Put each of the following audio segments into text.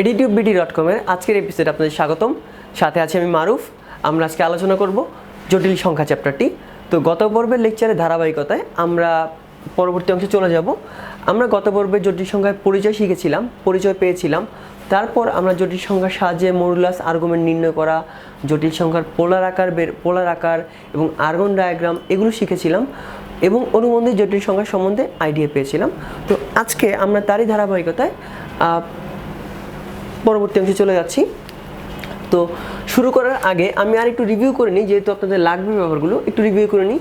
Additive BD dot কমের আজকের episode আপনাদের স্বাগতম। সাথে আছে আমি মারুফ। আমরা আজকে আলোচনা করব জটিল সংখ্যা চ্যাপ্টারটি তো গত পর্বের লেকচারের ধারাবাহিকতায় আমরা পরবর্তী অংশে চলে যাব। আমরা গত পর্বে জটিল সংখ্যার পরিচয় শিখেছিলাম, পরিচয় পেয়েছিলাম। তারপর আমরা জটিল সংখ্যার সাহায্যে মরুলাস আর্গুমেন্ট নির্ণয় করা, জটিল সংখ্যার পোলার আকার বের পোলার আকার এবং আর্গন ডায়াগ্রাম এগুলো শিখেছিলাম এবং অনুবন্ধী জটিল সংখ্যা সম্বন্ধে আইডিয়া পেয়েছিলাম। তো আজকে আমরা তারই ধারাবাহিকতায় পরবর্তী অংশে চলে যাচ্ছি। তো শুরু করার আগে আমি আর একটু রিভিউ করে নিই, যেহেতু আপনাদের লাগবে ব্যাপারগুলো, একটু রিভিউ করে নিই।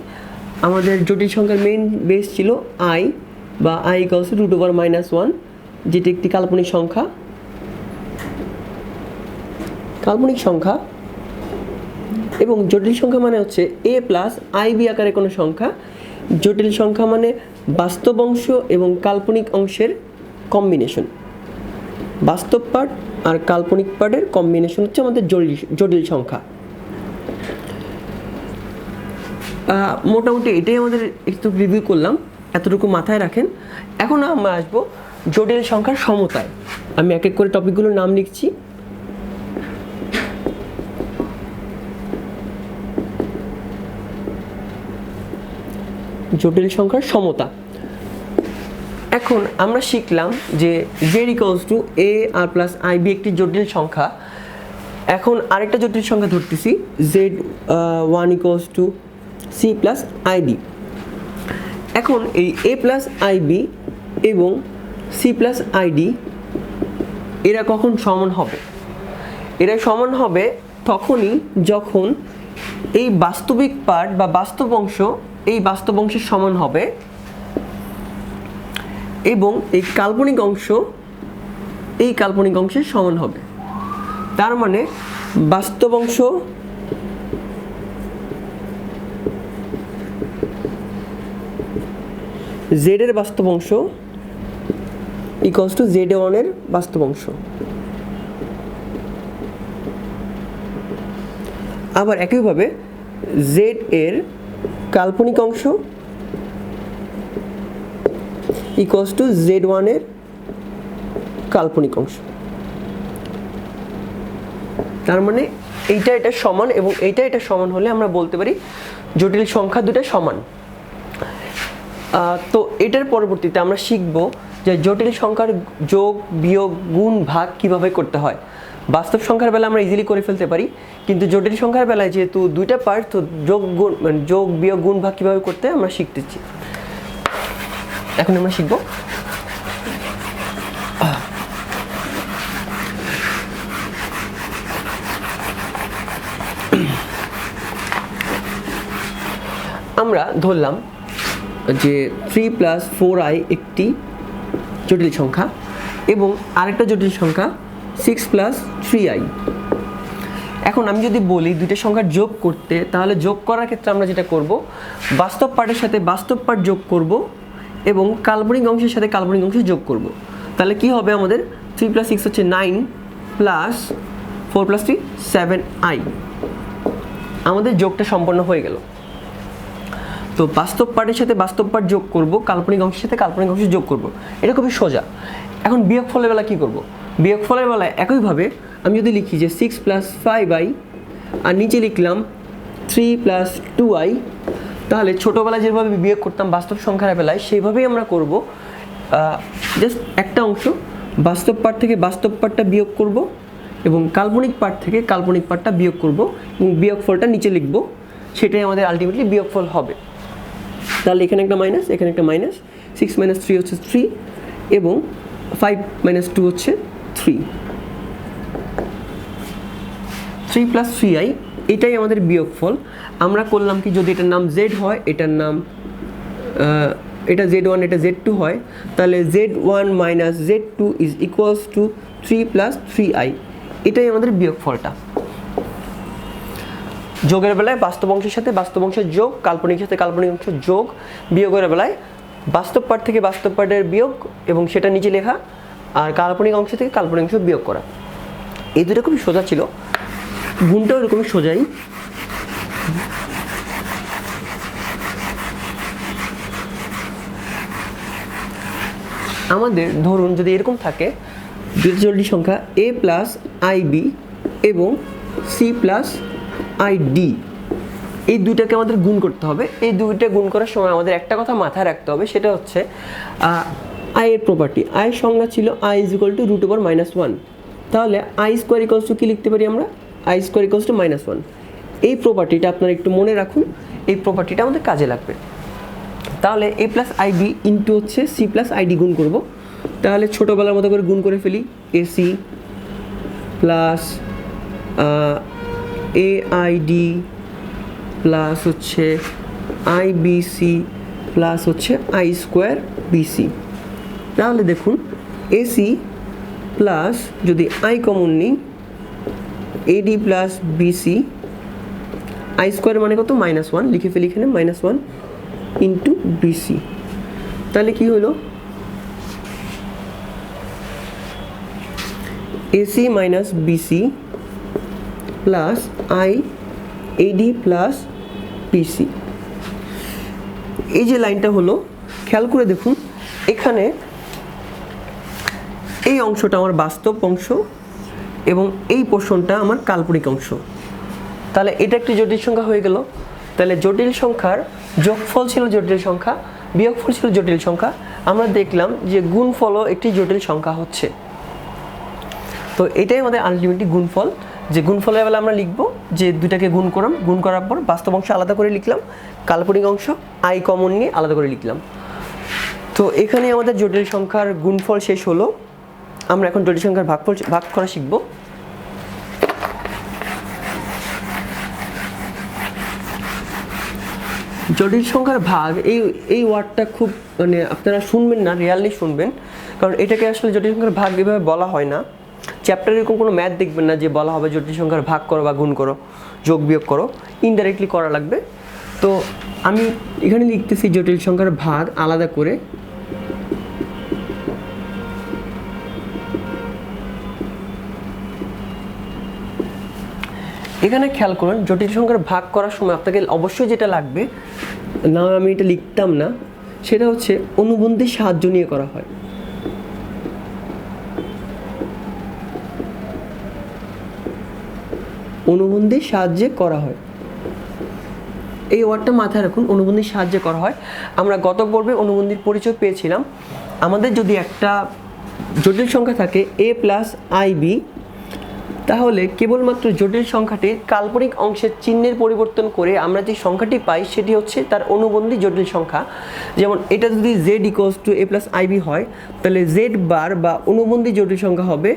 আমাদের জটিল সংখ্যার মেইন বেস ছিল আই বা i equals root over minus one যেটি একটি কাল্পনিক সংখ্যা। কাল্পনিক সংখ্যা এবং জটিল সংখ্যা মানে হচ্ছে এ প্লাস আই বি আকারে কোনো সংখ্যা। জটিল সংখ্যা মানে বাস্তব অংশ এবং কাল্পনিক অংশের কম্বিনেশন বাস্তব পার্ট আর কাল্পনিক পার্টের কম্বিনেশন হচ্ছে আমাদের জটিল জটিল সংখ্যা। মোটামুটি এটাই আমাদের একটু রিভিউ করলাম, এতটুকু মাথায় রাখেন। এখন আমরা আসব জটিল সংখ্যার সমতায়। আমি এক এক করে টপিকগুলোর নাম লিখছি। জটিল সংখ্যার সমতা। এখন আমরা শিখলাম যে জেড ইকলস টু এ আর প্লাস আই বি একটি জটিল সংখ্যা। এখন আরেকটা জটিল সংখ্যা ধরতেছি z one equals to c plus i b এখন এই এ প্লাস আই বি এবং সি প্লাস আইডি এরা কখন সমান হবে? এরা সমান হবে তখনই যখন এই বাস্তবিক পার্ট বা বাস্তব অংশ এই বাস্তব অংশের সমান হবে। এবং এই কাল্পনিক অংশ, এই কাল্পনিক অংশের সমান হবে। তার মানে বাস্তব অংশ জেড এর বাস্তব অংশ ইকলস টু জেড ওয়ানের বাস্তব অংশ। আবার একইভাবে জেড এর কাল্পনিক অংশ ইকলস টু জেড ওয়ানের কাল্পনিক অংশ। তার মানে এইটা এটা সমান এবং এইটা এটা সমান হলে আমরা বলতে পারি জটিল সংখ্যা দুটা সমান। তো এটার পরবর্তীতে আমরা শিখব যে জটিল সংখ্যার যোগ, বিয়োগ, গুণ, ভাগ কীভাবে করতে হয়। বাস্তব সংখ্যার বেলা আমরা ইজিলি করে ফেলতে পারি, কিন্তু জটিল সংখ্যার বেলায় যেহেতু দুইটা পার্ট তো যোগ, গুণ মানে যোগ, বিয়োগ, গুণ, ভাগ কীভাবে করতে আমরা শিখতেছি। এখন আমরা শিখব। আমরা ধরলাম যে থ্রি প্লাস ফোর আই একটি জটিল সংখ্যা এবং আরেকটা জটিল সংখ্যা সিক্স প্লাস থ্রি আই এখন আমি যদি বলি দুইটা সংখ্যার যোগ করতে, তাহলে যোগ করার ক্ষেত্রে আমরা যেটা করব, বাস্তব পার্টের সাথে বাস্তব পার্ট যোগ করব এবং কাল্পনিক অংশের সাথে কাল্পনিক অংশ যোগ করব। তাহলে কি হবে আমাদের? থ্রি প্লাস সিক্স হচ্ছে nine plus four plus three seven i আমাদের যোগটা সম্পন্ন হয়ে গেল। তো বাস্তব পার্টের সাথে বাস্তব পার্ট যোগ করব, কাল্পনিক অংশের সাথে কাল্পনিক অংশ যোগ করব। এটা খুবই সোজা। এখন বিয়োগ ফলের বেলা কী করব? বিয়োগ ফলের বেলায় একইভাবে আমি যদি লিখি যে সিক্স প্লাস ফাইভ আই আর নিচে লিখলাম থ্রি প্লাস টু আই তাহলে ছোটোবেলায় যেভাবে বিয়োগ করতাম, বাস্তব সংখ্যার বেলায় সেইভাবেই আমরা করব। জাস্ট একটা অংশ, বাস্তব পার্ট থেকে বাস্তব পার্টটা বিয়োগ করব এবং কাল্পনিক পার্ট থেকে কাল্পনিক পার্টটা বিয়োগ করব এবং বিয়োগ ফলটা নিচে লিখব। সেটাই আমাদের আলটিমেটলি বিয়োগফল হবে। তাহলে এখানে একটা মাইনাস এখানে একটা মাইনাস সিক্স মাইনাস থ্রি হচ্ছে থ্রি এবং ফাইভ মাইনাস টু হচ্ছে three three plus three i এটাই আমাদের বিয়োগফল। আমরা করলাম কি যদি এটার নাম জেড হয়, এটার নাম এটা জেড ওয়ান এটা জেড টু হয়, তাহলে z one minus z two is equals to three plus three i এটাই আমাদের বিয়োগফলটা। যোগের বেলায় বাস্তব অংশের সাথে বাস্তব অংশের যোগ, কাল্পনিক সাথে কাল্পনিক অংশের যোগ, বিয়োগের বেলায় বাস্তব পাঠ থেকে বাস্তব পাঠের বিয়োগ এবং সেটা নিচে লেখা আর কাল্পনিক অংশ থেকে কাল্পনিক অংশ বিয়োগ করা। এই দুটো খুবই সোজা ছিল। গুণটাও এরকমই সোজাই। আমাদের ধরুন যদি এরকম থাকে দুটো সংখ্যা এ প্লাস আই বি এবং সি প্লাস আই ডি এই দুইটাকে আমাদের গুণ করতে হবে। এই দুইটা গুণ করার সময় আমাদের একটা কথা মাথায় রাখতে হবে, সেটা হচ্ছে আই এর প্রপার্টি আয়ের সংজ্ঞা ছিল i is equal to root over minus one তাহলে আই স্কোয়ার ইকলস টু কী লিখতে পারি আমরা? I square equals to minus one এই প্রপার্টিটা আপনারা একটু মনে রাখুন, এই প্রপার্টিটা আমাদের কাজে লাগবে। তাহলে a plus i b into হচ্ছে সি প্লাস আইডি গুণ করব। তাহলে ছোটোবেলার মতো করে গুণ করে ফেলি a c plus a i d plus হচ্ছে আইবিসি প্লাস হচ্ছে আই স্কোয়ার বিসি তাহলে দেখুন এসি প্লাস যদি আই কমন নিই a d plus b c i square মানে কত? মাইনাস ওয়ান লিখে ফেলি এখানে মাইনাস ওয়ান ইন্টু বিসি তাহলে কি হলো? A c minus b c plus i a d plus b c এই যে লাইনটা হলো, খেয়াল করে দেখুন, এখানে এই অংশটা আমার বাস্তব অংশ এবং এই পোর্শনটা আমার কাল্পনিক অংশ। তাহলে এটা একটি জটিল সংখ্যা হয়ে গেল। তাহলে জটিল সংখ্যার যোগফল ছিল জটিল সংখ্যা, বিয়োগফল ছিল জটিল সংখ্যা। আমরা দেখলাম যে গুণফলও একটি জটিল সংখ্যা হচ্ছে। তো এটাই আমাদের আলটিমেটলি গুণফল। যে গুণফলের বেলা আমরা লিখব যে দুটাকে গুণ করলাম, গুণ করার পর বাস্তব অংশ আলাদা করে লিখলাম, কাল্পনিক অংশ আই কমন নিয়ে আলাদা করে লিখলাম। তো এখানে আমাদের জটিল সংখ্যার গুণফল শেষ হলো। আমরা এখন জটিল সংখ্যার ভাগফল ভাগ করা শিখব। জটিল সংখ্যার ভাগ, এই এই ওয়ার্ডটা খুব মানে আপনারা শুনবেন না রিয়ালি শুনবেন। কারণ এটাকে আসলে জটিল সংখ্যার ভাগ এভাবে বলা হয় না। চ্যাপ্টারে এরকম কোনো ম্যাথ দেখবেন না যে বলা হবে জটিল সংখ্যার ভাগ করো বা গুণ করো, যোগ, বিয়োগ করো। ইনডাইরেক্টলি করা লাগবে। তো আমি এখানে লিখতেছি জটিল সংখ্যার ভাগ আলাদা করে। এখানে খেয়াল করুন, জটিল সংখ্যার ভাগ করার সময় আপনাকে অবশ্যই যেটা লাগবে, না আমি এটা লিখতাম না, সেটা হচ্ছে অনুবন্ধীর সাহায্য নিয়ে করা হয়। অনুবন্ধীর সাহায্যে করা হয়। এই ওয়ার্ডটা মাথায় রাখুন অনুবন্ধীর সাহায্যে করা হয়। আমরা গত পর্বে অনুবন্ধীর পরিচয় পেয়েছিলাম। আমাদের যদি একটা জটিল সংখ্যা থাকে এ প্লাস আই বি তাহলে কেবলমাত্র জটিল সংখ্যাটির কাল্পনিক অংশের চিহ্নের পরিবর্তন করে আমরা যে সংখ্যাটি পাই সেটি হচ্ছে তার অনুবন্ধী জটিল সংখ্যা। যেমন এটা যদি z equals to a plus i b হয়, তাহলে জেড বার বা অনুবন্ধী জটিল সংখ্যা হবে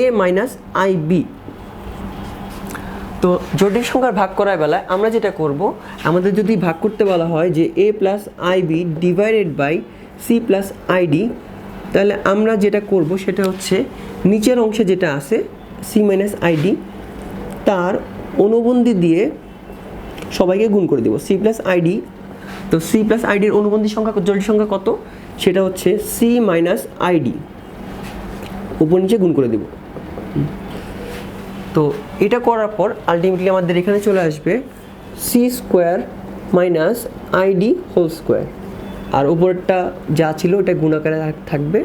এ মাইনাস আই বি তো জটিল সংখ্যার ভাগ করার বেলায় আমরা যেটা করব, আমাদের যদি ভাগ করতে বলা হয় যে a plus i b divided by c plus i d তাহলে আমরা যেটা করব সেটা হচ্ছে নিচের অংশে যেটা আছে সি মাইনাস আইডি তার অনুবন্ধী দিয়ে সবাইকে গুণ করে দেব। সি প্লাস আইডি তো সি প্লাস আইডির অনুবন্ধী সংখ্যা, জটিল সংখ্যা কত? সেটা হচ্ছে সি মাইনাস আইডি উপর নিচে গুণ করে দেব। তো এটা করার পর আলটিমেটলি আমাদের এখানে চলে আসবে c square minus i d whole square আর উপরটা যা ছিল, ওটা গুণাকারে থাক- থাকবে।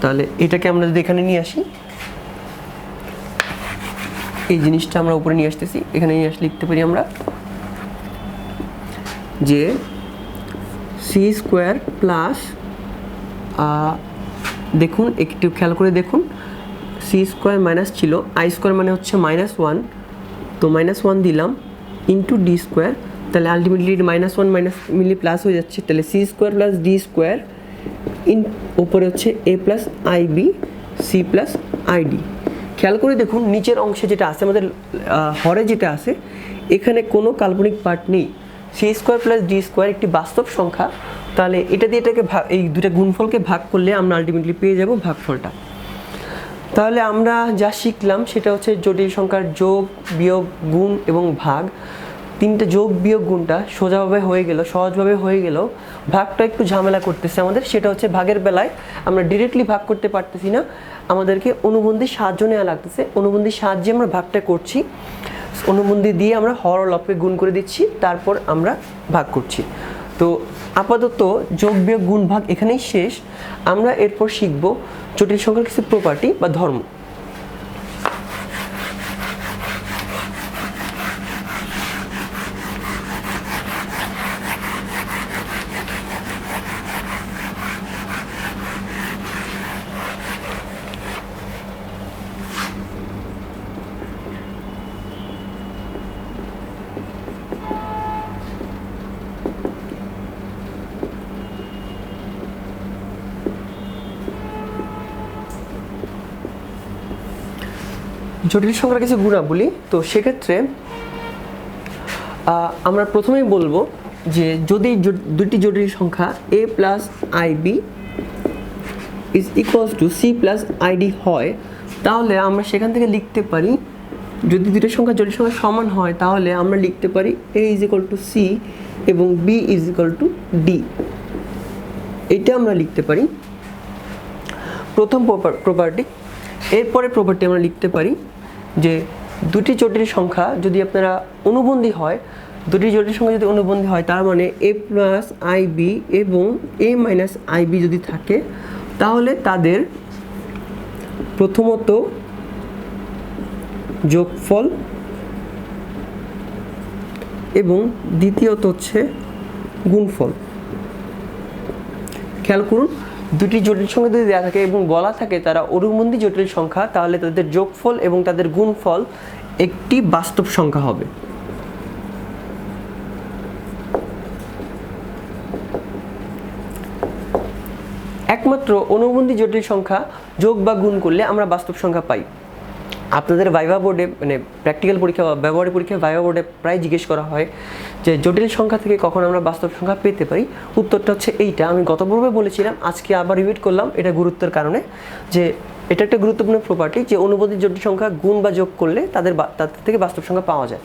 তাহলে এটাকে আমরা যদি এখানে নিয়ে আসি, এই জিনিসটা আমরা উপরে নিয়ে আসতেছি, এখানে নিয়ে আসলে লিখতে পারি আমরা যে সি স্কোয়ার প্লাস দেখুন, একটু খেয়াল করে দেখুন সি স্কোয়ার মাইনাস ছিল আই স্কোয়ার মানে হচ্ছে মাইনাস ওয়ান তো মাইনাস ওয়ান দিলাম ইন্টু ডি স্কোয়ার তাহলে আলটিমেটলি মাইনাস ওয়ান মাইনাস মিলি প্লাস হয়ে যাচ্ছে, তাহলে c square plus d square in উপরে হচ্ছে a plus i b c plus i d খেয়াল করে দেখুন, নিচের অংশে যেটা আছে, আমাদের হরে যেটা আছে, এখানে কোনো কাল্পনিক পার্ট নেই। C square plus d square একটি বাস্তব সংখ্যা। তাহলে এটা দিয়ে এটাকে ভাগ এই দুটা গুণফলকে ভাগ করলে আমরা আলটিমেটলি পেয়ে যাব ভাগফলটা। তাহলে আমরা যা শিখলাম, সেটা হচ্ছে জটিল সংখ্যার যোগ, বিয়োগ, গুণ এবং ভাগ। তিনটে যোগ বিয়োগ গুণটা সোজাভাবে হয়ে গেল, সহজভাবে হয়ে গেল। ভাগটা একটু ঝামেলা করতেছে আমাদের, সেটা হচ্ছে ভাগের বেলায় আমরা ডিরেক্টলি ভাগ করতে পারতেছি না। আমাদেরকে অনুবন্ধীর সাহায্য নেওয়া লাগতেছে। অনুবন্ধীর সাহায্যে আমরা ভাগটা করছি। অনুবন্ধী দিয়ে আমরা হর লবকে গুণ করে দিচ্ছি, তারপর আমরা ভাগ করছি। তো আপাতত যোগ বিয়োগ গুণ ভাগ এখানেই শেষ। আমরা এরপর শিখব জটিল সংখ্যার কিছু প্রপার্টি বা ধর্ম। জটিল সংখ্যার কিছু গুণাবলী তো সেক্ষেত্রে আমরা প্রথমেই বলব যে যদি দুটি জটিল সংখ্যা a plus i b is equals to c plus i d হয়, তাহলে আমরা সেখান থেকে লিখতে পারি, যদি দুটো সংখ্যা জটিল সংখ্যা সমান হয়, তাহলে আমরা লিখতে পারি a is equal to c এবং b is equal to d এটা আমরা লিখতে পারি। প্রথম প্রপার্টি এরপরে প্রপার্টি আমরা লিখতে পারি। যে দুটি জটিল সংখ্যা যদি আপনারা অনুবন্ধী হয়, দুটি জটিল সংখ্যা যদি অনুবন্ধী হয়, তার মানে এ প্লাস আইবি এবং এ মাইনাস আইবি যদি থাকে, তাহলে তাদের প্রথমত যোগফল এবং দ্বিতীয়ত হচ্ছে গুণফল। খেয়াল করুন দুটি জটিল সংখ্যা যদি দেওয়া থাকে এবং বলা থাকে তারা অনুবন্ধী জটিল সংখ্যা, তাহলে তাদের যোগফল এবং তাদের গুণফল একটি বাস্তব সংখ্যা হবে। একমাত্র অনুবন্ধী জটিল সংখ্যা যোগ বা গুণ করলে আমরা বাস্তব সংখ্যা পাই। আপনাদের ভাইভা বোর্ডে মানে প্র্যাকটিক্যাল পরীক্ষা বা ব্যবহারিক পরীক্ষা ভাইভা বোর্ডে প্রায় জিজ্ঞেস করা হয় যে জটিল সংখ্যা থেকে কখন আমরা বাস্তব সংখ্যা পেতে পারি? উত্তরটা হচ্ছে এইটা। আমি গতপূর্বে বলেছিলাম, আজকে আবার রিপিট করলাম, এটা গুরুত্বের কারণে যে এটা একটা গুরুত্বপূর্ণ প্রপার্টি যে অনুবন্ধী জটিল সংখ্যা গুণ বা যোগ করলে তাদের তাদের থেকে বাস্তব সংখ্যা পাওয়া যায়।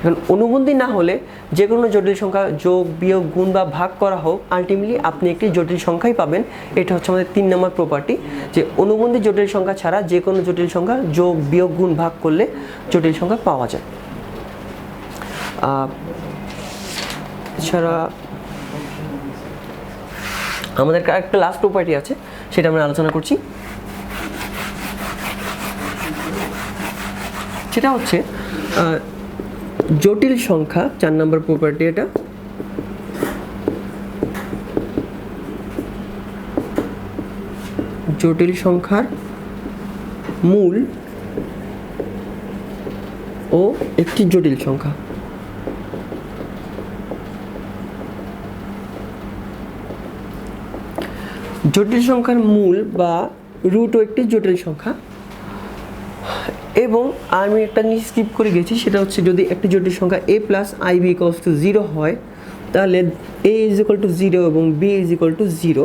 এখন অনুবন্ধী না হলে যে কোনো জটিল সংখ্যা যোগ, বিয়োগ, গুণ বা ভাগ করা হোক আলটিমেটলি আপনি একটি জটিল সংখ্যাই পাবেন। এটা হচ্ছে আমাদের তিন নম্বর প্রপার্টি যে অনুবন্ধী জটিল সংখ্যা ছাড়া যে কোনো জটিল সংখ্যা যোগ, বিয়োগ, গুণ, ভাগ করলে জটিল সংখ্যা পাওয়া যায়। এছাড়া আমাদের একটা লাস্ট প্রপার্টি আছে, সেটা আমরা আলোচনা করছি। সেটা হচ্ছে জটিল সংখ্যা, চার নম্বর প্রপার্টি এটা। জটিল সংখ্যার মূল ও একটি জটিল সংখ্যা। জটিল সংখ্যার মূল বা রুটও একটি জটিল সংখ্যা। এবং আমি একটা জিনিস স্কিপ করে গেছি, সেটা হচ্ছে যদি একটি জটিল সংখ্যা a plus i b equals to zero হয়, তাহলে a is equal to zero এবং b is equal to zero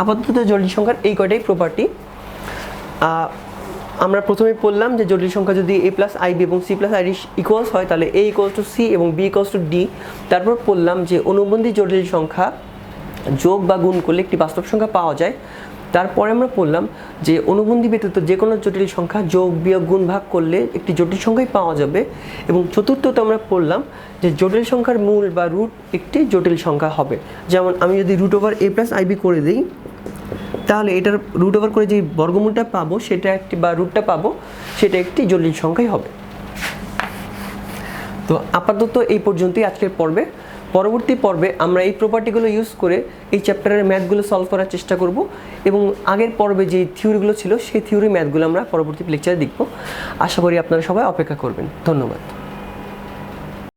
আপাতত জটিল সংখ্যার এই কয়টাই প্রপার্টি আমরা প্রথমে বললাম যে জটিল সংখ্যা যদি এ প্লাস আইবি এবং c plus i d equals হয়, তাহলে এ ইকুয়ালস টু সি এবং বি ইকুয়ালস টু ডি তারপর বললাম যে অনুবন্ধী জটিল সংখ্যা যোগ বা গুণ করলে একটি বাস্তব সংখ্যা পাওয়া যায়। তারপরে আমরা বললাম যে অনুবন্ধী ব্যতীত যে কোনো জটিল সংখ্যা যোগ, বিয়োগ, গুণ, ভাগ করলে একটি জটিল সংখ্যাই পাওয়া যাবে। এবং চতুর্থত আমরা পড়লাম যে জটিল সংখ্যার মূল বা রুট একটি জটিল সংখ্যা হবে। যেমন আমি যদি root over a plus i b করে দিই, তাহলে এটার রুট ওভার করে যে বর্গমূলটা পাবো, সেটা একটি বা রুটটা পাবো, সেটা একটি জটিল সংখ্যাই হবে। তো আপাতত এই পর্যন্তই আজকের পর্বে। পরবর্তী পর্বে আমরা এই প্রপার্টিগুলো ইউজ করে এই চ্যাপ্টারের ম্যাথগুলো সলভ করার চেষ্টা করব এবং আগের পর্বে যে থিওরিগুলো ছিল সেই থিওরি ম্যাথগুলো আমরা পরবর্তী লেকচারে দেখব। আশা করি আপনারা সবাই অপেক্ষা করবেন। ধন্যবাদ।